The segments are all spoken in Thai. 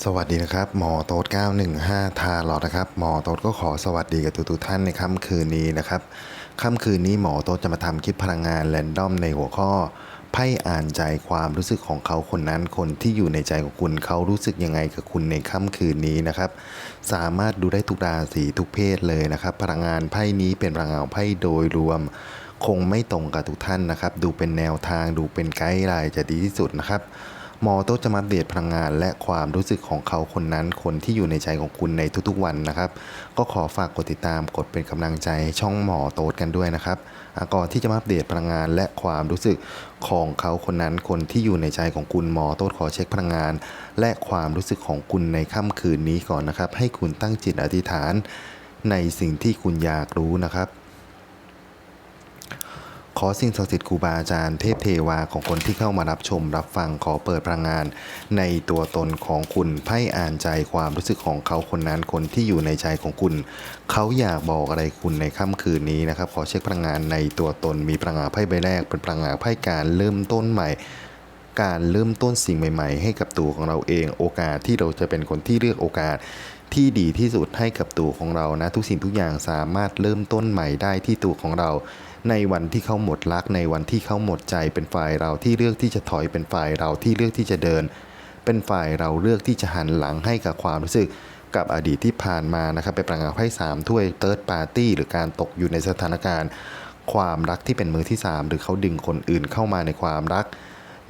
สวัสดีนะครับหมอโต๊ด915 ทาหลอดนะครับหมอโต๊ดก็ขอสวัสดีกับทุกๆท่านในค่ำคืนนี้นะครับค่ำคืนนี้หมอโต๊ดจะมาทำคลิปพลังงานแรนดอมในหัวข้อไพ่อ่านใจความรู้สึกของเขาคนนั้นคนที่อยู่ในใจของคุณเขารู้สึกยังไงกับคุณในค่ำคืนนี้นะครับ สามารถดูได้ทุกราศีทุกเพศเลยนะครับ พลังงานไพ่นี้เป็นพลังงานไพ่โดยรวม คงไม่ตรงกับทุกท่านนะครับ ดูเป็นแนวทางดูเป็นไกด์ไลน์จะดีที่สุดนะครับ มอโต๊ะจะมาเดตพลังงานและความรู้สึกของเขาคนนั้น คนที่อยู่ในใจของคุณในทุกๆวันนะครับ ก็ขอฝากกดติดตามกดเป็นกำลังใจช่องหมอโต๊ดกันด้วยนะครับก่อนที่จะมาอัปเดตพลังงานและความรู้สึกของเขาคนนั้นคนที่อยู่ในใจของคุณหมอโต๊ดขอเช็คพลังงาน และความรู้สึกของคุณในค่ำคืนนี้ก่อนนะครับ ให้คุณตั้งจิตอธิษฐาน ในสิ่งที่คุณอยากรู้นะครับ อสิ่งศักดิ์สิทธิ์ครูบาอาจารย์เทพเทวาของคนที่เข้ามารับชมรับฟังขอเปิดพลังงาน ในตัวตนของคุณไพ่อ่านใจความรู้สึกของเขาคนนั้นคนที่อยู่ในใจของคุณ เขาอยากบอกอะไรคุณในค่ำคืนนี้นะครับ ขอเช็คพลังงานในตัวตนมีพลังงานไพ่ใบแรก เป็นพลังงานไพ่การเริ่มต้นใหม่การเริ่มต้นสิ่งใหม่ ๆ ให้กับตัวของเราเอง โอกาสที่เราจะเป็นคนที่เลือกโอกาสที่ดีที่สุดให้กับตัวของเรานะ ทุกสิ่งทุกอย่างสามารถเริ่มต้นใหม่ได้ที่ตัวของเรา ในวันที่เขาหมดรัก ในวันที่เขาหมดใจ เป็นฝ่ายเราที่เลือกที่จะถอยเป็นฝ่ายเราที่เลือกที่จะเดิน เป็นฝ่ายเราเลือกที่จะหันหลังให้กับความรู้สึกกับอดีตที่ผ่านมานะครับเป็นประงานไพ่สามถ้วยเติร์ดปาร์ตี้หรือการตกอยู่ในสถานการณ์ ความรักที่เป็นมือที่สามหรือเขาดึงคนอื่นเข้ามาในความรัก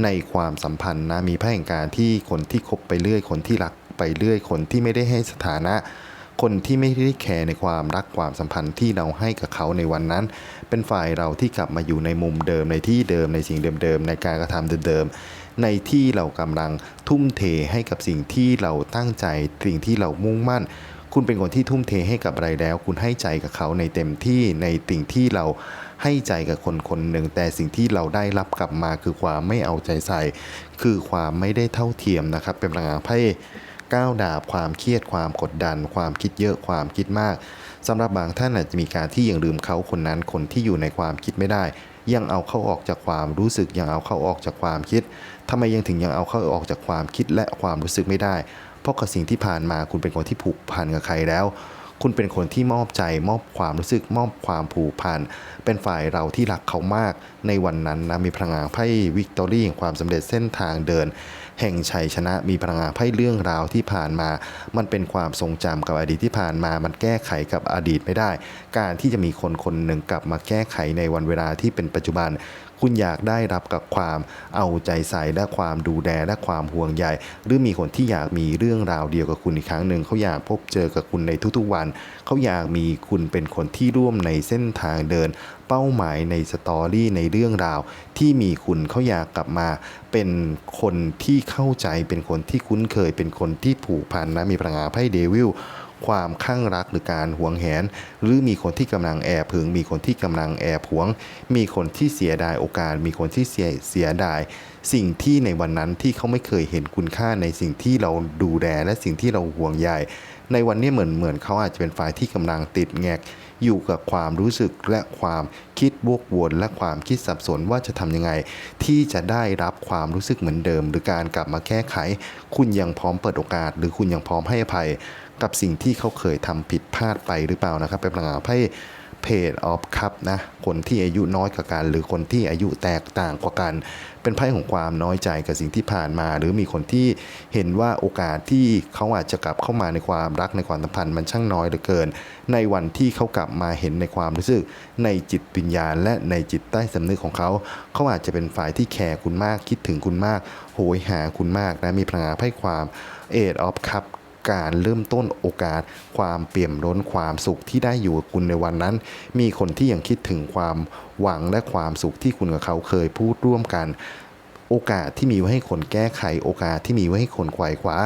ในความสัมพันธ์นะมีไพ่แห่งการที่คนที่คบไปเรื่อยคนที่รักไปเรื่อยคนที่ไม่ได้ให้สถานะ คนที่ไม่ได้แคร์ในความรักความสัมพันธ์ที่เราให้กับเขาในวันนั้น เป็นฝ่ายเราที่กลับมาอยู่ในมุมเดิมในที่เดิมในสิ่งเดิมๆในการกระทำเดิมๆในที่เรากำลังทุ่มเทให้กับสิ่งที่เราตั้งใจสิ่งที่เรามุ่งมั่น คุณเป็นคนที่ทุ่มเทให้กับอะไรแล้ว คุณให้ใจกับเขาในเต็มที่ในสิ่งที่เราให้ใจกับคนคนหนึ่งแต่สิ่งที่เราได้รับกลับมาคือความไม่เอาใจใส่ คือความไม่ได้เท่าเทียมนะครับ เป็นพลังงานไพ่ ก้าวดาบความเครียดความกดดัน ความคิดเยอะความคิดมากสำหรับบางท่านอาจจะมีการที่ยังลืมเขาคนนั้นคนที่อยู่ในความคิดไม่ได้ ยังเอาเขาออกจากความรู้สึกยังเอาเขาออกจากความคิดทำไมยังถึงยังเอาเขาออกจากความคิดและความรู้สึกไม่ได้ เพราะกับสิ่งที่ผ่านมาคุณเป็นคนที่ผูกพันกับใครแล้ว คุณเป็นคนที่มอบใจมอบความรู้สึกมอบความผูกพันเป็นฝ่ายเราที่รักเขามากในวันนั้นนะมีพลังงานไพ่วิกตอรี่แห่งความสำเร็จเส้นทางเดิน แห่งชัยชนะมีพลังงานไพ่เรื่องราวที่ผ่านมา มันเป็นความทรงจำกับอดีตที่ผ่านมา มันแก้ไขกับอดีตไม่ได้ การที่จะมีคนคนหนึ่งกลับมาแก้ไขในวันเวลาที่เป็นปัจจุบัน คุณอยากได้รับกับความเอาใจใส่และความดูแลและความห่วงใยหรือมีคนที่อยากมีเรื่องราวเดียวกับคุณอีกครั้งหนึ่งเขาอยากพบเจอกับคุณในทุกๆวัน เขาอยากมีคุณเป็นคนที่ร่วมในเส้นทางเดิน เป้าหมายในสตอรี่ในเรื่องราว ที่มีคุณเขาอยากกลับมาเป็นคนที่เข้าใจเป็นคนที่คุ้นเคยเป็นคนที่ผูกพันนะมีพลังงานไพ่เดวิล ความข้างรักหรือการหวงแหน หรือมีคนที่กำลังแอบผึง มีคนที่กำลังแอบหวง มีคนที่เสียดายโอกาส มีคนที่เสียเสียดาย สิ่งที่ในวันนั้นที่เขาไม่เคยเห็นคุณค่าในสิ่งที่เราดูแลและสิ่งที่เราห่วงใยในวันนี้เหมือนเหมือนเขาอาจจะเป็นฝ่ายที่กำลังติดแงกอยู่กับความรู้สึกและความคิดวกวนและความคิดสับสนว่าจะทำยังไง ที่จะได้รับความรู้สึกเหมือนเดิม หรือการกลับมาแก้ไข คุณยังพร้อมเปิดโอกาส หรือคุณยังพร้อมให้อภัย กับสิ่งที่เขาเคยทำผิดพลาดไปหรือเปล่านะครับ เป็นพลังงานไพ่เพจออฟคัพนะคนที่อายุน้อยกว่ากันหรือคนที่อายุแตกต่างกว่ากัน เป็นไพ่ของความน้อยใจกับสิ่งที่ผ่านมา หรือมีคนที่เห็นว่าโอกาสที่เขาอาจจะกลับเข้ามาในความรักในความสัมพันธ์มันช่างน้อยเหลือเกิน ในวันที่เขากลับมาเห็นในความรู้สึก ในจิตวิญญาณ และในจิตใต้สำนึกของเขา เขาอาจจะเป็นฝ่ายที่แคร์คุณมากคิดถึงคุณมาก โหยหาคุณมากนะมีพลังงานไพ่ความเอดออฟคัพ การเริ่มต้นโอกาส ความเปี่ยมล้นความสุขที่ได้อยู่กับคุณในวันนั้น มีคนที่ยังคิดถึงความหวังและความสุขที่คุณกับเขาเคยพูดร่วมกัน โอกาสที่มีไว้ให้คนแก้ไขโอกาสที่มีไว้ให้คนไขว่คว้า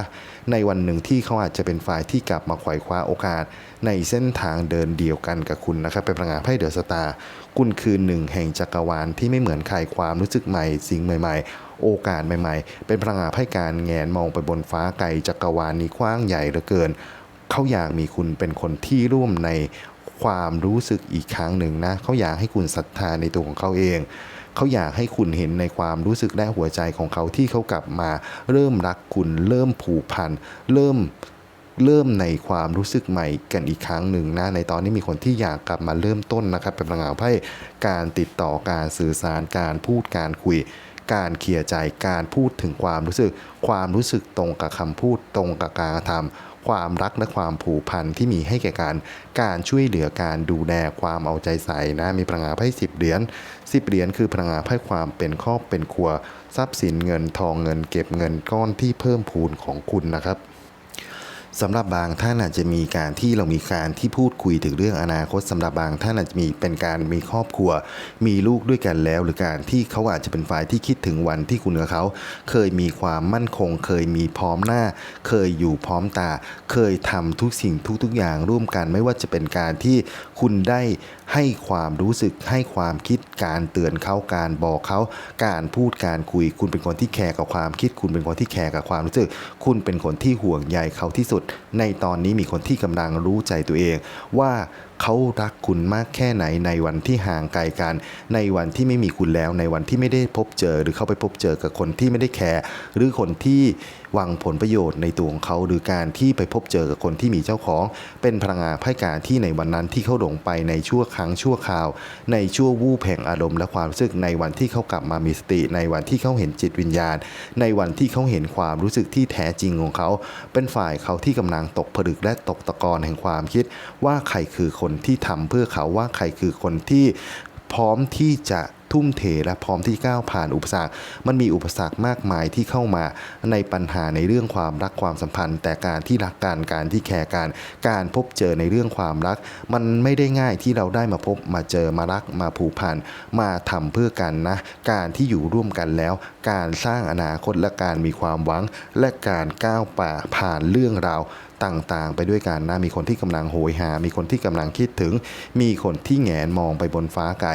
ในวันหนึ่งที่เขาอาจจะเป็นฝ่ายที่กลับมาไขว่คว้าโอกาส ในเส้นทางเดินเดียวกันกับคุณนะครับ เป็นพลังงานไพ่เดอะสตาร์คุณคือหนึ่งแห่งจักรวาลที่ไม่เหมือนใครความรู้สึกใหม่ สิ่งใหม่ ๆ โอกาสใหม่ ๆ เป็นพลังงานไพ่การแงนมองไปบนฟ้าไกลจักรวาลนี้กว้างใหญ่เหลือเกินเขาอยากมีคุณเป็นคนที่ร่วมในความรู้สึกอีกครั้งหนึ่งนะเขาอยากให้คุณศรัทธาในตัวของเขาเอง เขาอยากให้คุณเห็นในความรู้สึกและหัวใจของเขาที่เขากลับมา เริ่มรักคุณ เริ่มผูกพัน เริ่มเริ่มในความรู้สึกใหม่กันอีกครั้งหนึ่งนะในตอนนี้มีคนที่อยากกลับมาเริ่มต้นนะครับ เป็นพลังงานไพ่การติดต่อการสื่อสารการพูดการคุย การเคลียร์ใจการพูดถึงความรู้สึก ความรู้สึกตรงกับคำพูดตรงกับการกระทำ ความรักและความผูกพันที่มีให้แก่การการช่วยเหลือการดูแลความเอาใจใส่นะมีพลังงานไพ่สิบเหรียญสิบเหรียญคือพลังงานไพ่ความเป็นครอบเป็นครัว ทรัพย์สินเงินทองเงิน เก็บเงินก้อนที่เพิ่มพูนของคุณนะครับ สำหรับบางท่านอาจจะมีการที่เรามีการที่พูดคุยถึงเรื่องอนาคตสำหรับบางท่านอาจจะมีเป็นการมีครอบครัว มีลูกด้วยกันแล้ว หรือการที่เขาอาจจะเป็นฝ่ายที่คิดถึงวันที่คุณกับเขา เคยมีความมั่นคง เคยมีพร้อมหน้า เคยอยู่พร้อมตา เคยทำทุกสิ่งทุกๆอย่างร่วมกัน ไม่ว่าจะเป็นการที่คุณได้ให้ความรู้สึกให้ความคิดการเตือนเขาการบอกเขา การพูดการคุย คุณเป็นคนที่แคร์กับความคิด คุณเป็นคนที่แคร์กับความรู้สึก คุณเป็นคนที่ห่วงใยเขาที่สุดในตอนนี้มีคนที่กำลังรู้ใจตัวเอง ว่าเขารักคุณมากแค่ไหนในวันที่ห่างไกลกัน ในวันที่ไม่มีคุณแล้ว ในวันที่ไม่ได้พบเจอ หรือเข้าไปพบเจอกับคนที่ไม่ได้แคร์หรือคนที่หวังผลประโยชน์ในตัวของเขา หรือการที่ไปพบเจอกับคนที่มีเจ้าของ เป็นพลังงานไพ่การที่ในวันนั้นที่เขาหลงไปในชั่วครั้งชั่วคราว ในชั่ววูบแห่งอารมณ์และความรู้สึกในวันที่เขากลับมามีสติ ในวันที่เขาเห็นจิตวิญญาณ ในวันที่เขาเห็นความรู้สึกที่แท้จริงของเขา เป็นฝ่ายเขาที่กำลังตกผลึกและตกตะกอนแห่งความคิดว่าใครคือคนที่ทำเพื่อเขาว่าใครคือคนที่พร้อมที่จะทุ่มเทและพร้อมที่ก้าวผ่านอุปสรรค มันมีอุปสรรคมากมายที่เข้ามาในปัญหาในเรื่องความรักความสัมพันธ์ แต่การที่รักกันการที่แคร์กันการพบเจอในเรื่องความรัก มันไม่ได้ง่ายที่เราได้มาพบมาเจอมารักมาผูกพันมาทำเพื่อกันนะ การที่อยู่ร่วมกันแล้ว การสร้างอนาคตและการมีความหวัง และการก้าวป่าผ่านเรื่องราว ต่างๆ ไปด้วยกันนะมีคนที่กำลังโหยหา มีคนที่กำลังคิดถึง มีคนที่แงนมองไปบนฟ้าไกล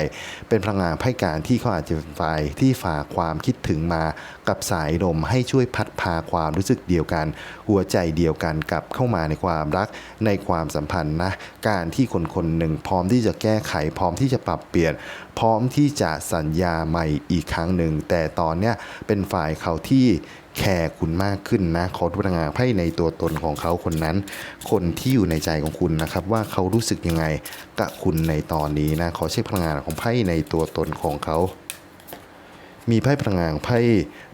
เป็นพลังงานไพ่การที่เขาอาจจะฝ่ายที่ฝากความคิดถึงมากับสายลมให้ช่วยพัดพาความรู้สึกเดียวกัน หัวใจเดียวกันกลับเข้ามาในความรักในความสัมพันธ์นะการที่คนคนหนึ่งพร้อมที่จะแก้ไขพร้อมที่จะปรับเปลี่ยน พร้อมที่จะสัญญาใหม่อีกครั้งหนึ่ง แต่ตอนเนี้ยเป็นฝ่ายเขาที่ แคร์คุณมากขึ้นนะขอพลังงานไพ่ในตัวตนของเขาคนนั้น คนที่อยู่ในใจของคุณนะครับ ว่าเขารู้สึกยังไงกับคุณในตอนนี้นะขอเช็คพลังงานของไพ่ในตัวตนของเขา มีไพ่พลังงานไพ่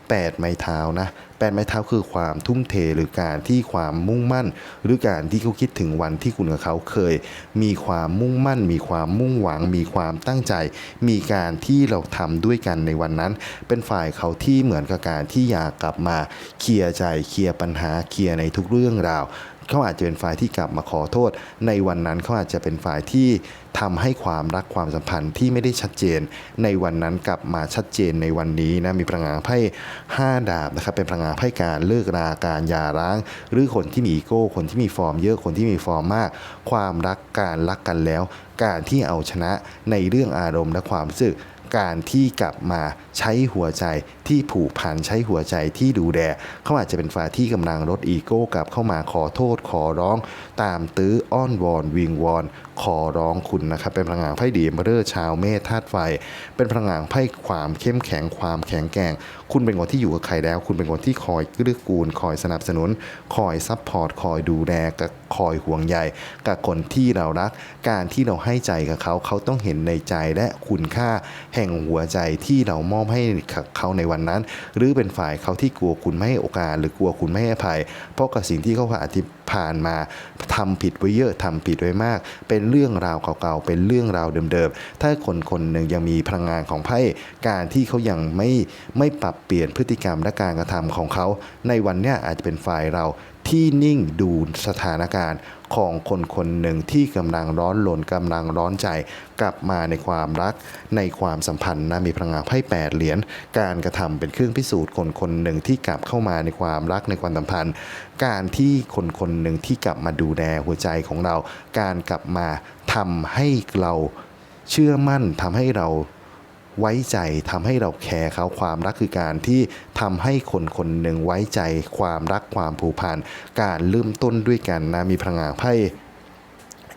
แปดไม้เท้านะแปดไม้เท้าคือความทุ่มเทหรือการที่ความมุ่งมั่น หรือการที่เขาคิดถึงวันที่คุณกับเขาเคย มีความมุ่งมั่น มีความมุ่งหวัง มีความตั้งใจ มีการที่เราทำด้วยกันในวันนั้น เป็นฝ่ายเขาที่เหมือนกับการที่อยากกลับมาเคลียร์ใจเคลียร์ปัญหาเคลียร์ในทุกเรื่องราว เขาอาจจะเป็นฝ่ายที่กลับมาขอโทษ ในวันนั้นเขาอาจจะเป็นฝ่ายที่ทำให้ความรักความสัมพันธ์ที่ไม่ได้ชัดเจน ในวันนั้นกลับมาชัดเจนในวันนี้นะมีพลังงานไพ่ห้าดาบนะครับเป็นพลังงานไพ่การเลิกราการยาร้าง หรือคนที่มีอีโก้ คนที่มีฟอร์มเยอะคนที่มีฟอร์มมาก ความรักการรักกันแล้ว การที่เอาชนะในเรื่องอารมณ์และความรู้สึก การที่กลับมาใช้หัวใจที่ผูกพันใช้หัวใจที่ดูแลเขาอาจจะเป็นฝ่ายที่กำลังลดอีโก้กลับเข้ามาขอโทษขอร้อง ตามตื้ออ้อนวอนวิงวอน ขอร้องคุณนะครับ เป็นพลังงานไพ่ดีมเรอร์ชาวเมษธาตุไฟ เป็นพลังงานไพ่ความเข้มแข็งความแข็งแกร่ง คุณเป็นคนที่อยู่กับใครแล้ว คุณเป็นคนที่คอยเกื้อกูล คอยสนับสนุน คอยซัพพอร์ต คอยดูแลกับคอยห่วงใยกับคนที่เรารัก การที่เราให้ใจกับเขา เขาต้องเห็นในใจและคุณค่าแห่งหัวใจที่เรามอบให้กับเขาในวันนั้น หรือเป็นฝ่ายเขาที่กลัวคุณไม่ให้โอกาส หรือกลัวคุณไม่ให้อภัย เพราะกับสิ่งที่เขาผ่านที่ผ่านมาทำผิดไว้เยอะทำผิดไว้มาก เป็นเรื่องราวเก่าๆ เป็นเรื่องราวเดิมๆ ถ้าคนคนหนึ่งยังมีพลังงานของไพ่การที่เขายังไม่ไม่ปรับเปลี่ยนพฤติกรรมและการกระทำของเขา ในวันนี้อาจจะเป็นฝ่ายเรา ที่นิ่งดูสถานการณ์ของคนคนหนึ่งที่กำลังร้อนรนกำลังร้อนใจ กลับมาในความรักในความสัมพันธ์นะมีพลังงานไพ่แปดเหรียญการกระทำเป็นเครื่องพิสูจน์คนคนหนึ่งที่กลับเข้ามาในความรักในความสัมพันธ์ การที่คนคนหนึ่งที่กลับมาดูแลหัวใจของเรา การกลับมาทำให้เราเชื่อมั่นทำให้เรา ไว้ใจทำให้เราแคร์เขาความรักคือการที่ทำให้คนคนหนึ่งไว้ใจความรักความผูกพันการเริ่มต้นด้วยกันนะมีพลังงานไพ่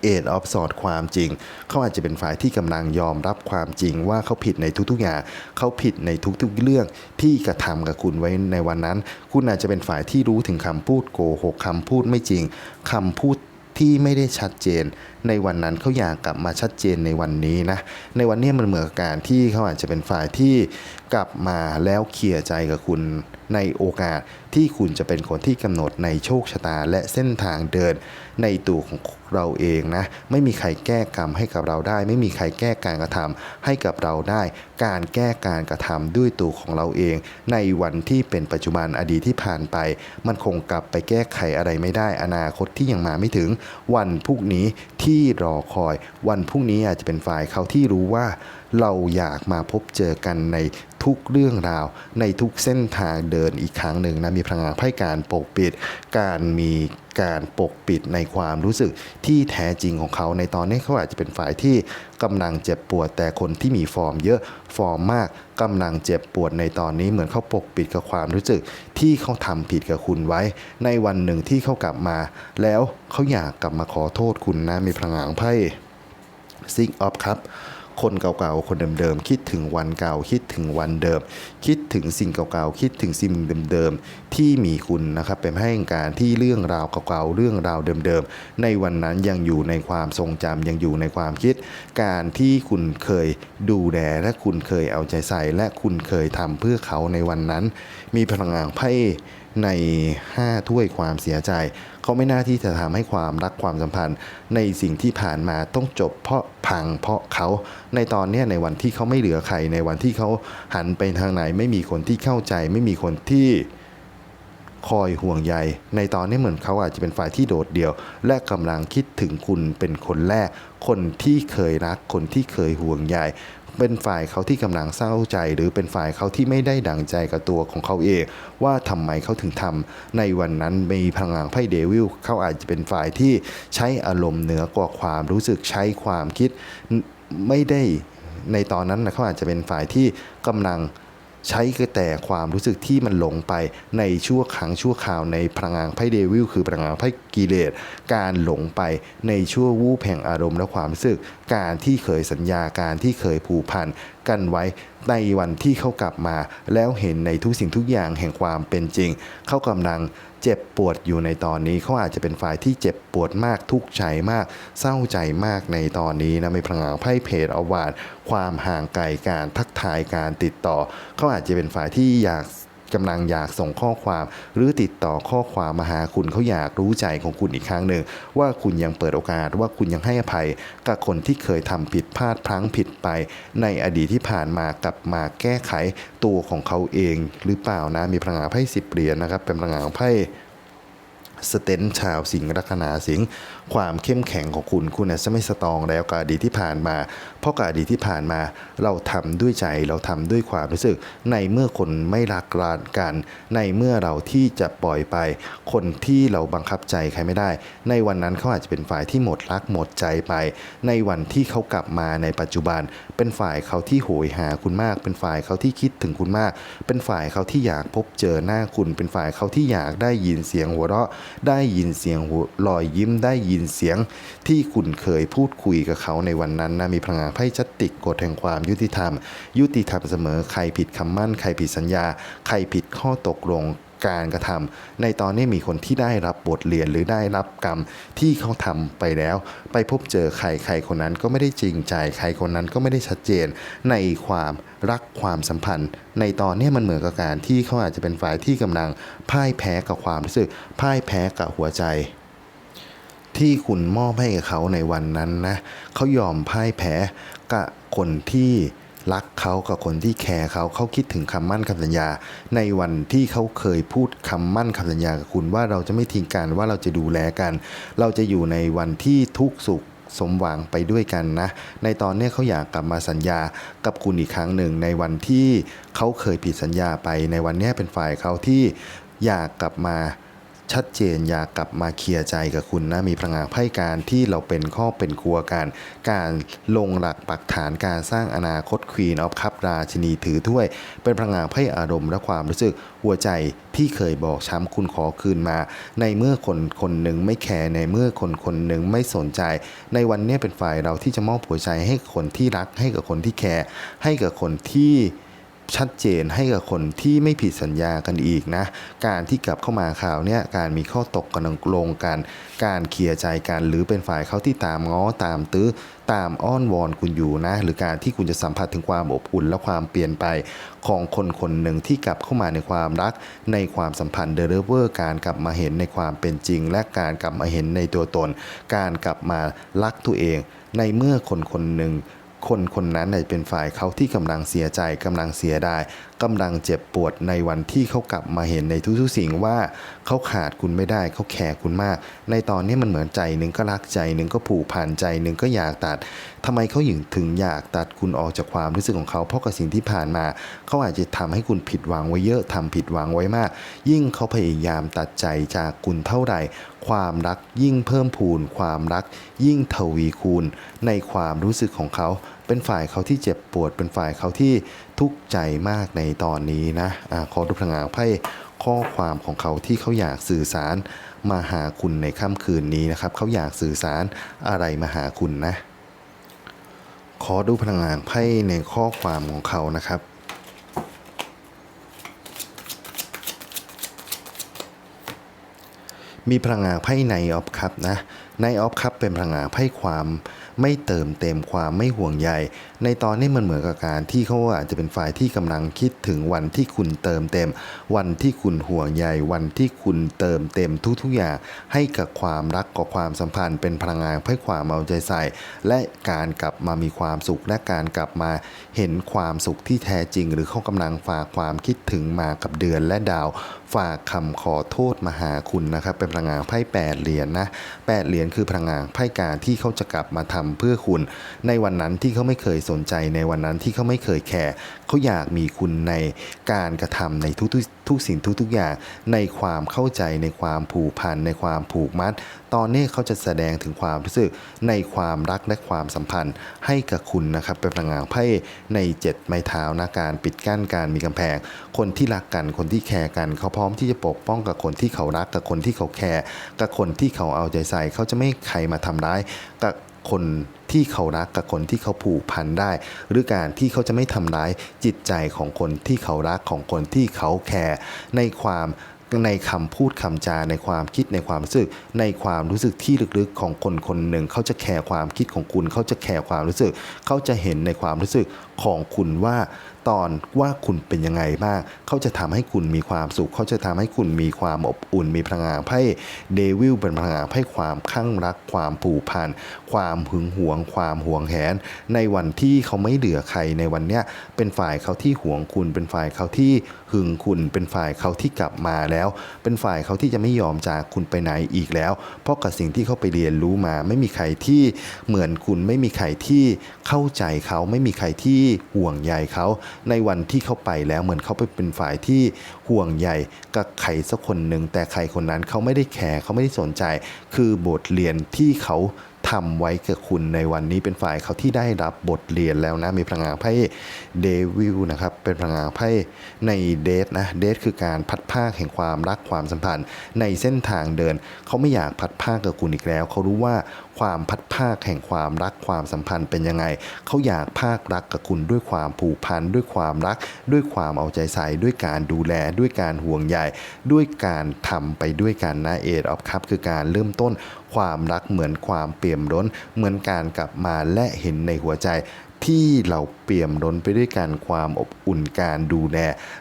เอ็ดออฟสอดความจริง เขาอาจจะเป็นฝ่ายที่กำลังยอมรับความจริงว่าเขาผิดในทุกๆอย่างเขาผิดในทุกๆเรื่องที่กระทำกับคุณไว้ในวันนั้น คุณอาจจะเป็นฝ่ายที่รู้ถึงคำพูดโกหกคำพูดไม่จริงคำพูดที่ไม่ได้ชัดเจน ในวันนั้นเขาอยากกลับมาชัดเจนในวันนี้นะในวันนี้มันเหมือนกับการที่เขาอาจจะเป็นฝ่ายที่กลับมาแล้วเคลียร์ใจกับคุณในโอกาสที่คุณจะเป็นคนที่กำหนดในโชคชะตาและเส้นทางเดินในตัวของเราเองนะ ไม่มีใครแก้กรรมให้กับเราได้ ไม่มีใครแก้การกระทำให้กับเราได้ การแก้การกระทำด้วยตัวของเราเอง ในวันที่เป็นปัจจุบันอดีตที่ผ่านไป มันคงกลับไปแก้ไขอะไรไม่ได้อนาคตที่ยังมาไม่ถึงวันพรุ่งนี้ที่รอคอย วันพรุ่งนี้อาจจะเป็นฝ่ายเขาที่รู้ว่า เราอยากมาพบเจอกันในทุกเรื่องราว ในทุกเส้นทางเดินอีกครั้งหนึ่งนะมีพลังงานไพ่การปกปิด การมีการปกปิดในความรู้สึกที่แท้จริงของเขา ในตอนนี้เขาอาจจะเป็นฝ่ายที่กำลังเจ็บปวดแต่คนที่มีฟอร์มเยอะฟอร์มมากกำลังเจ็บปวดในตอนนี้เหมือนเขาปกปิดกับความรู้สึกที่เขาทำผิดกับคุณไว้ ในวันหนึ่งที่เขากลับมา แล้วเขาอยากกลับมาขอโทษคุณนะมีพลังงานไพ่ซิกออฟครับ คนเก่าๆ คนเดิมๆ คิดถึงวันเก่า คิดถึงวันเดิม คิดถึงสิ่งเก่าๆ คิดถึงสิ่งเดิมๆ ที่มีคุณนะครับ เป็นให้การที่เรื่องราวเก่าๆ เรื่องราวเดิมๆ ในวันนั้นยังอยู่ในความทรงจำยังอยู่ในความคิด การที่คุณเคยดูแลและคุณเคยเอาใจใส่ และคุณเคยทำเพื่อเขาในวันนั้น มีพลังงานไพ่ใน 5 ถ้วยความเสียใจ เขาไม่น่าที่จะทำให้ความรักความสัมพันธ์ ในสิ่งที่ผ่านมาต้องจบเพราะพังเพราะเขาในตอนนี้ในวันที่เขาไม่เหลือใครในวันที่เขาหันไปทางไหน ไม่มีคนที่เข้าใจ ไม่มีคนที่คอยห่วงใย ในตอนนี้เหมือนเขาอาจจะเป็นฝ่ายที่โดดเดี่ยว และกำลังคิดถึงคุณเป็นคนแรก คนที่เคยรัก คนที่เคยห่วงใย เป็นฝ่ายเขาที่กำลังเศร้าใจ หรือเป็นฝ่ายเขาที่ไม่ได้ดั่งใจกับตัวของเขาเอง ว่าทำไมเขาถึงทำในวันนั้นมีพลังไพ่เดวิลเขาอาจจะเป็นฝ่ายที่ใช้อารมณ์เหนือกว่าความรู้สึกใช้ความคิดไม่ได้ในตอนนั้นนะเขาอาจจะเป็นฝ่ายที่กำลัง ใช้แต่ความรู้สึกที่มันหลงไปในชั่วครั้งชั่วคราวในพลังงานไพ่เดวิลคือพลังงานไพ่กิเลสการหลงไปในชั่ววูบแห่งอารมณ์และความรู้สึก การที่เคยสัญญาการที่เคยผูกพันกันไว้ในวันที่เขากลับมา แล้วเห็นในทุกสิ่งทุกอย่างแห่งความเป็นจริง เขากำลัง เจ็บปวดอยู่ในตอนนี้เขาอาจจะเป็นฝ่ายที่เจ็บปวดมากทุกข์ใจมาก เศร้าใจมากในตอนนี้นะไม่พลังงาไพ่เพจอวาดความห่างไกลการทักทายการติดต่อเขาอาจจะเป็นฝ่ายที่อยาก กำลังอยากส่งข้อความ หรือติดต่อข้อความมาหาคุณเขาอยากรู้ใจของคุณอีกครั้งหนึ่งว่าคุณยังเปิดโอกาสว่าคุณยังให้อภัย กับคนที่เคยทำผิดพลาดพลั้งผิดไป ในอดีตที่ผ่านมากลับมาแก้ไขตัวของเขาเอง หรือเปล่านะมีพลังงานไพ่สิบเหรียญนะครับ เป็นพลังงานไพ่สเตนชาวสิงห์ลัคนาสิงห์ ความเข้มแข็งของคุณคุณจะไม่สตองแล้วกับอดีตที่ผ่านมา เพราะกับอดีตที่ผ่านมา เราทำด้วยใจเราทำด้วยความรู้สึก ในเมื่อคนไม่รักกัน ในเมื่อเราที่จะปล่อยไป คนที่เราบังคับใจใครไม่ได้ ในวันนั้นเขาอาจจะเป็นฝ่ายที่หมดรักหมดใจไป ในวันที่เขากลับมาในปัจจุบัน เป็นฝ่ายเขาที่โหยหาคุณมาก เป็นฝ่ายเขาที่คิดถึงคุณมาก เป็นฝ่ายเขาที่อยากพบเจอหน้าคุณ เป็นฝ่ายเขาที่อยากได้ยินเสียงหัวเราะ ได้ยินเสียงรอยยิ้มได้ยินเสียงที่คุณเคยพูดคุยกับเขาในวันนั้นนะมีพลังงานไพ่ชัดติกกฎแห่งความยุติธรรม ยุติธรรมเสมอใครผิดคำมั่น ใครผิดสัญญา ใครผิดข้อตกลงการกระทำในตอนนี้มีคนที่ได้รับบทเรียนหรือได้รับกรรมที่เขาทำไปแล้ว ไปพบเจอใครใครคนนั้นก็ไม่ได้จริงใจใครคนนั้นก็ไม่ได้ชัดเจน ในความรักความสัมพันธ์ ในตอนนี้มันเหมือนกับการที่เขาอาจจะเป็นฝ่ายที่กำลังพ่ายแพ้กับความรู้สึกพ่ายแพ้กับหัวใจ ที่คุณมอบให้กับเขาในวันนั้นนะเขายอมพ่ายแพ้กับคนที่รักเขากับคนที่แคร์เขาเขาคิดถึงคำมั่นคำสัญญา ในวันที่เขาเคยพูดคำมั่นคำสัญญากับคุณว่าเราจะไม่ทิ้งกันว่าเราจะดูแลกัน เราจะอยู่ในวันที่ทุกสุขสมหวังไปด้วยกันนะ ในตอนนี้เขาอยากกลับมาสัญญากับคุณอีกครั้งหนึ่ง ในวันที่เขาเคยผิดสัญญาไป ในวันนี้เป็นฝ่ายเขาที่อยากกลับมา ชัดเจนอยากกลับมาเคลียร์ใจกับคุณนะมีพลังงานไพ่การที่เราเป็นครอเป็นครัวกันการลงหลักปักฐานการสร้างอนาคตควีนออฟคัพราชินีถือถ้วย เป็นพลังงานไพ่อารมณ์และความรู้สึกหัวใจที่เคยบอกช้ำคุณขอคืนมา ในเมื่อคนคนหนึ่งไม่แคร์ในเมื่อคนคนหนึ่งไม่สนใจ ในวันนี้เป็นฝ่ายเราที่จะมอบหัวใจให้คนที่รักให้กับคนที่แคร์ให้กับคนที่ ชัดเจนให้กับคนที่ไม่ผิดสัญญากันอีกนะ การที่กลับเข้ามาข่าวเนี่ยการมีข้อตกกันลงกัน การเคลียร์ใจกันหรือเป็นฝ่ายเขาที่ตามง้อตามตื้อตามอ้อนวอนคุณอยู่นะ หรือการที่คุณจะสัมผัสถึงความอบอุ่นและความเปลี่ยนไปของคนคนหนึ่งที่กลับเข้ามาในความรัก ในความสัมพันธ์เดลิเวอร์การกลับมาเห็นในความเป็นจริง และการกลับมาเห็นในตัวตน การกลับมารักตัวเอง ในเมื่อคนคนหนึ่ง คนคนนั้นเนี่ยเป็นฝ่ายเขาที่กำลังเสียใจกำลังเสียดายกำลังเจ็บปวดในวันที่เขากลับมาเห็นในทุกๆสิ่งว่าเขาขาดคุณไม่ได้เขาแคร์คุณมาก ในตอนนี้มันเหมือนใจหนึ่งก็รักใจหนึ่งก็ผูกพันใจหนึ่งก็อยากตัดทำไมเขาถึงอยากตัดคุณออกจากความรู้สึกของเขาเพราะกับสิ่งที่ผ่านมาเขาอาจจะทำให้คุณผิดหวังไว้เยอะทำผิดหวังไว้มาก ยิ่งเขาพยายามตัดใจจากคุณเท่าใด ความรักยิ่งเพิ่มพูน ความรักยิ่งทวีคูณ ในความรู้สึกของเขา เป็นฝ่ายเขาที่เจ็บปวด เป็นฝ่ายเขาที่ทุกข์ใจมากในตอนนี้นะอขอดูพลังงานไพ่ข้อความของเขาที่เขาอยากสื่อสารมาหาคุณในค่ำคืนนี้นะครับ เขาอยากสื่อสารอะไรมาหาคุณนะ ขอดูพลังงานไพ่ในข้อความของเขานะครับ มีพลังงานไพ่ในออฟคับนะ ในออฟคัพเป็นพลังงานไพ่ความไม่เติมเต็มความไม่ห่วงใย ในตอนนี้มันเหมือนกับการที่เขาอาจจะเป็นฝ่ายที่กำลังคิดถึงวันที่คุณเติมเต็ม วันที่คุณห่วงใย วันที่คุณเติมเต็มทุกๆอย่าง ให้กับความรักกับความสัมพันธ์ เป็นพลังงานไพ่ความเอาใจใส่ และการกลับมามีความสุขและการกลับมาเห็นความสุขที่แท้จริง หรือเขากำลังฝากความคิดถึงมากับเดือนและดาว ฝากคำขอโทษมาหาคุณนะครับเป็นพลังงานไพ่แปดเหรียญนะแปดเหรียญคือพลังงานไพ่การที่เขาจะกลับมาทำเพื่อคุณ ในวันนั้นที่เขาไม่เคยสนใจในวันนั้นที่เขาไม่เคยแคร์เขาอยากมีคุณในการกระทำในทุกๆทุกสิ่งทุกๆอย่างในความเข้าใจในความผูกพันในความผูกมัด ตอนนี้เขาจะแสดงถึงความรู้สึกในความรักและความสัมพันธ์ให้กับคุณนะครับเป็นพลังงานไพ่ในเจ็ดไม้เท้านะการปิดกั้นการมีกำแพง คนที่รักกันคนที่แคร์กันเขาพร้อมที่จะปกป้องกับคนที่เขารักกับคนที่เขาแคร์กับคนที่เขาเอาใจใส่เขาจะไม่ให้ใครมาทำร้ายกับคนที่เขารักกับคนที่เขาผูกพันได้ หรือการที่เขาจะไม่ทำร้ายจิตใจของคนที่เขารักของคนที่เขาแคร์ในความในคำพูดคำจาในความคิดในความรู้สึก ในความรู้สึกที่ลึกๆของคนคนหนึ่ง เขาจะแคร์ความคิดของคุณ เขาจะแคร์ความรู้สึก เขาจะเห็นในความรู้สึกของคุณว่า ตอนว่าคุณเป็นยังไงบ้าง เขาจะทำให้คุณมีความสุข เขาจะทำให้คุณมีความอบอุ่น มีพลังงานไพ่เดวิลเป็นพลังงานไพ่ความข้างรัก ความผูกพัน ความหึงหวง ความห่วงแหน ในวันที่เขาไม่เหลือใครในวันเนี้ยเป็นฝ่ายเขาที่ห่วงคุณ เป็นฝ่ายเขาที่หึงคุณ เป็นฝ่ายเขาที่กลับมาแล้ว เป็นฝ่ายเขาที่จะไม่ยอมจากคุณไปไหนอีกแล้ว เพราะกับสิ่งที่เขาไปเรียนรู้มา ไม่มีใครที่เหมือนคุณ ไม่มีใครที่เข้าใจเขา ไม่มีใครที่ห่วงใยเขาในวันที่เขาไปแล้วเหมือนเขาไปเป็นฝ่ายที่ห่วงใยกับใครสักคนหนึ่งแต่ใครคนนั้นเขาไม่ได้แคร์เขาไม่ได้สนใจ คือบทเรียนที่เขา ทำไว้กับคุณในวันนี้เป็นฝ่ายเขาที่ได้รับบทเรียนแล้วนะ มีพลังงานไพ่เดวิลนะครับ เป็นพลังงานไพ่ในเดทนะ เดทคือการพัดภาคแห่งความรักความสัมพันธ์ ในเส้นทางเดิน เขาไม่อยากพัดภาคกับคุณอีกแล้ว เขารู้ว่าความพัดภาคแห่งความรักความสัมพันธ์เป็นยังไง เขาอยากภาครักกับคุณด้วยความผูกพันด้วยความรัก ด้วยความเอาใจใส่ด้วยการดูแลด้วยการห่วงใยด้วยการทำไปด้วยกันนะเอดออฟคัพคือการเริ่มต้น ความรักเหมือนความเปี่ยมล้น เหมือนการกลับมาและเห็นในหัวใจที่เราเปี่ยมล้นไปด้วยการความอบอุ่นการดูแล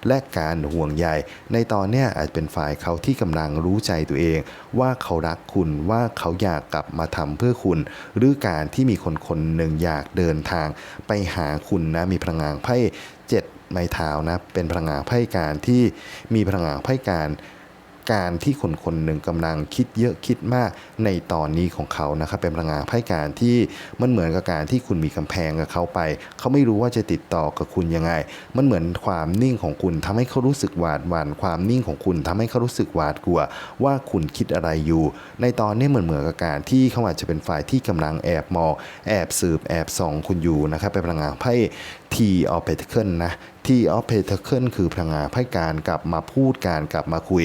และการห่วงใย ในตอนนี้อาจเป็นฝ่ายเขาที่กำลังรู้ใจตัวเอง ว่าเขารักคุณว่าเขาอยากกลับมาทำเพื่อคุณ หรือการที่มีคนคนหนึ่งอยากเดินทาง ไปหาคุณนะมีพลังงานไพ่เจ็ดไม้เท้านะเป็นพลังงานไพ่การที่มีพลังงานไพ่การ การที่คนคนหนึ่งกำลังคิดเยอะคิดมากในตอนนี้ของเขานะครับเป็นพลังงานไพ่การที่มันเหมือนกับการที่คุณมีกำแพงกับเขาไป เขาไม่รู้ว่าจะติดต่อกับคุณยังไง มันเหมือนความนิ่งของคุณทำให้เขารู้สึกหวาดหวั่นความนิ่งของคุณทำให้เขารู้สึกหวาดกลัว ว่าคุณคิดอะไรอยู่ ในตอนนี้เหมือนเหมือนกับการที่เขาอาจจะเป็นฝ่ายที่กำลังแอบมองแอบสืบแอบส่องคุณอยู่นะครับเป็นพลังงานไพ่ T of Pentacle นะ T of Pentacle คือพลังงานไพ่การกลับมาพูดการกลับมาคุย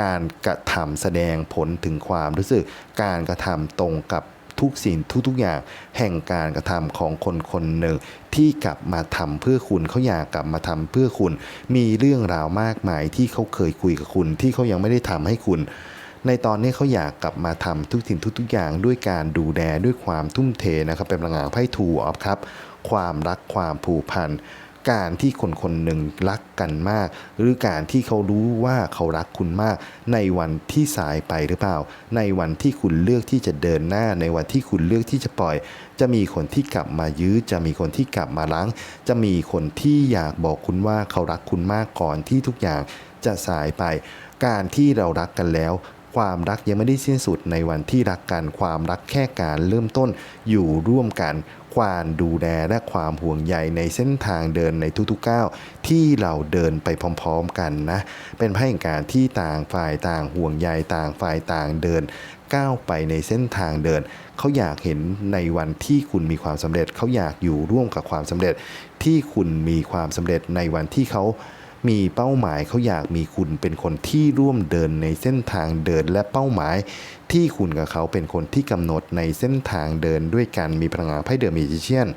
การกระทำแสดงผลถึงความรู้สึก การกระทำตรงกับทุกสิ่งทุกๆอย่างแห่งการกระทำของคนคนหนึ่ง ที่กลับมาทำเพื่อคุณเขาอยากกลับมาทำเพื่อคุณ มีเรื่องราวมากมายที่เขาเคยคุยกับคุณ ที่เขายังไม่ได้ทำให้คุณในตอนนี้เขาอยากกลับมาทำทุกสิ่งทุกๆอย่างด้วยการดูแลด้วยความทุ่มเทนะครับเป็นพลังงานไพ่ทูออฟครับ ความรักความผูกพัน การที่คนคนหนึ่งรักกันมาก หรือการที่เขารู้ว่าเขารักคุณมาก ในวันที่สายไปหรือเปล่า ในวันที่คุณเลือกที่จะเดินหน้า ในวันที่คุณเลือกที่จะปล่อย จะมีคนที่กลับมายื้อ จะมีคนที่กลับมาล้าง จะมีคนที่อยากบอกคุณว่าเขารักคุณมากก่อนที่ทุกอย่างจะสายไป การที่เรารักกันแล้วความรักยังไม่ได้สิ้นสุดในวันที่รักกัน ความรักแค่การเริ่มต้นอยู่ร่วมกัน ความดูแลและความห่วงใยในเส้นทางเดินในทุกๆก้าวที่เราเดินไปพร้อมๆกันนะ เป็นพ่แห่งการที่ต่างฝ่ายต่างห่วงใยต่างฝ่ายต่างเดินก้าวไปในเส้นทางเดิน เขาอยากเห็นในวันที่คุณมีความสำเร็จ เขาอยากอยู่ร่วมกับความสำเร็จที่คุณมีความสำเร็จในวันที่เขา มีเป้าหมายเขาอยากมีคุณเป็นคนที่ร่วมเดินในเส้นทางเดินและเป้าหมายที่คุณกับเขาเป็นคนที่กำหนดในเส้นทางเดินด้วยกันมีพลังงานไพ่เดอะมิจิเชียน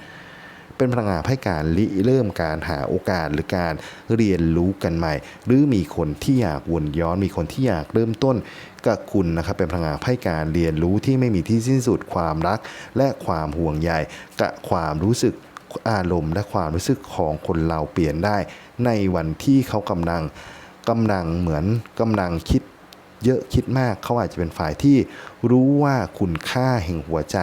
เป็นพลังงานไพ่การริเริ่มการหาโอกาสหรือการเรียนรู้กันใหม่ หรือมีคนที่อยากวนย้อน มีคนที่อยากเริ่มต้นกับคุณนะครับเป็นพลังงานไพ่การเรียนรู้ที่ไม่มีที่สิ้นสุดความรัก และความห่วงใยกับความรู้สึกอารมณ์และความรู้สึกของคนเราเปลี่ยนได้ ในวันที่เขากำลังกำลังเหมือนกำลังคิดเยอะคิดมากเขาอาจจะเป็นฝ่ายที่รู้ว่าคุณค่าแห่งหัวใจ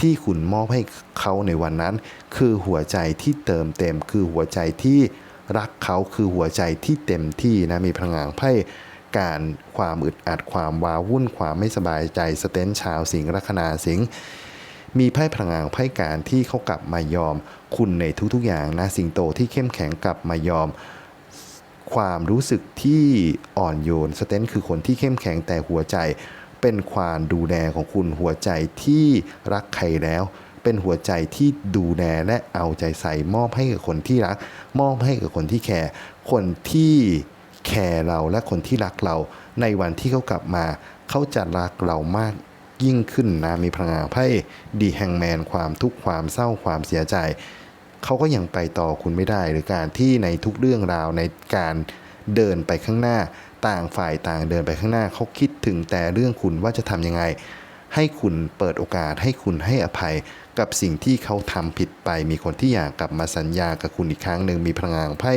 ที่คุณมอบให้เขาในวันนั้น คือหัวใจที่เติมเต็ม คือหัวใจที่รักเขาคือหัวใจที่เต็มที่นะมีพลังงานไพ่การความอึดอัดความว้าวุ่นความไม่สบายใจสเตนชาวสิงลัคนาสิงห์ มีไพ่พลังงานไพ่การที่เขากลับมายอม คุณในทุกๆอย่างนะสิงโตที่เข้มแข็งกลับมายอม ความรู้สึกที่อ่อนโยนสเตนคือคนที่เข้มแข็งแต่หัวใจเป็นความดูแลของคุณหัวใจที่รักใครแล้ว เป็นหัวใจที่ดูแลและเอาใจใส่มอบให้กับคนที่รัก มอบให้กับคนที่แคร์คนที่แคร์เราและคนที่รักเรา ในวันที่เขากลับมา เขาจะรักเรามาก ยิ่งขึ้นนะ มีพลังงานไพ่ดีแฮงแมนความทุกข์ความเศร้าความเสียใจ เขาก็ยังไปต่อคุณไม่ได้ หรือการที่ในทุกเรื่องราวในการเดินไปข้างหน้า ต่างฝ่ายต่างเดินไปข้างหน้า เขาคิดถึงแต่เรื่องคุณว่าจะทำยังไง ให้คุณเปิดโอกาสให้คุณให้อภัยกับสิ่งที่เขาทำผิดไป มีคนที่อยากกลับมาสัญญากับคุณอีกครั้งหนึ่งมีพลังงานไพ่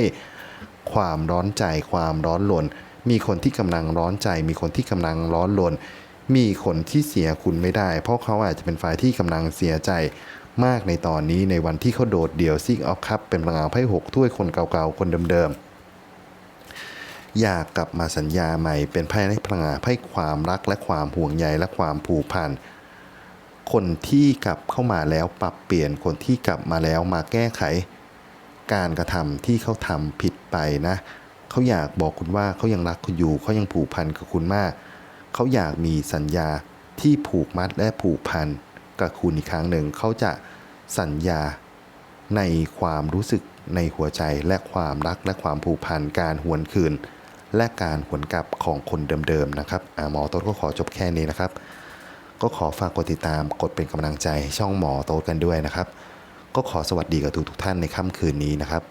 ความร้อนใจความร้อนรนมีคนที่กำลังร้อนใจ มีคนที่กำลังร้อนรน มีคนที่เสียคุณไม่ได้ เพราะเขาอาจจะเป็นฝ่ายที่กำลังเสียใจมากในตอนนี้ในวันที่เขาโดดเดี่ยวซิกออฟคัพเป็นพลังงานไพ่หกถ้วยคนเก่าๆ คนเดิมๆ อยากกลับมาสัญญาใหม่เป็นไพ่ในพลังงานไพ่ความรักและความห่วงใยและความผูกพันคนที่กลับเข้ามาแล้วปรับเปลี่ยนคนที่กลับมาแล้วมาแก้ไข การกระทำที่เขาทำผิดไปนะ เขาอยากบอกคุณว่าเขายังรักคุณอยู่เขายังผูกพันกับคุณมาก เขาอยากมีสัญญาที่ผูกมัดและผูกพันกับคุณอีกครั้งหนึ่ง เขาจะสัญญาในความรู้สึกในหัวใจและความรักและความผูกพันการหวนคืน และการหวนกลับของคนเดิมๆนะครับหมอต้นก็ขอจบแค่นี้นะครับ ก็ขอฝากกดติดตามกดเป็นกำลังใจช่องหมอโต๊ดกันด้วยนะครับ ก็ขอสวัสดีกับทุกๆท่านในค่ำคืนนี้นะครับ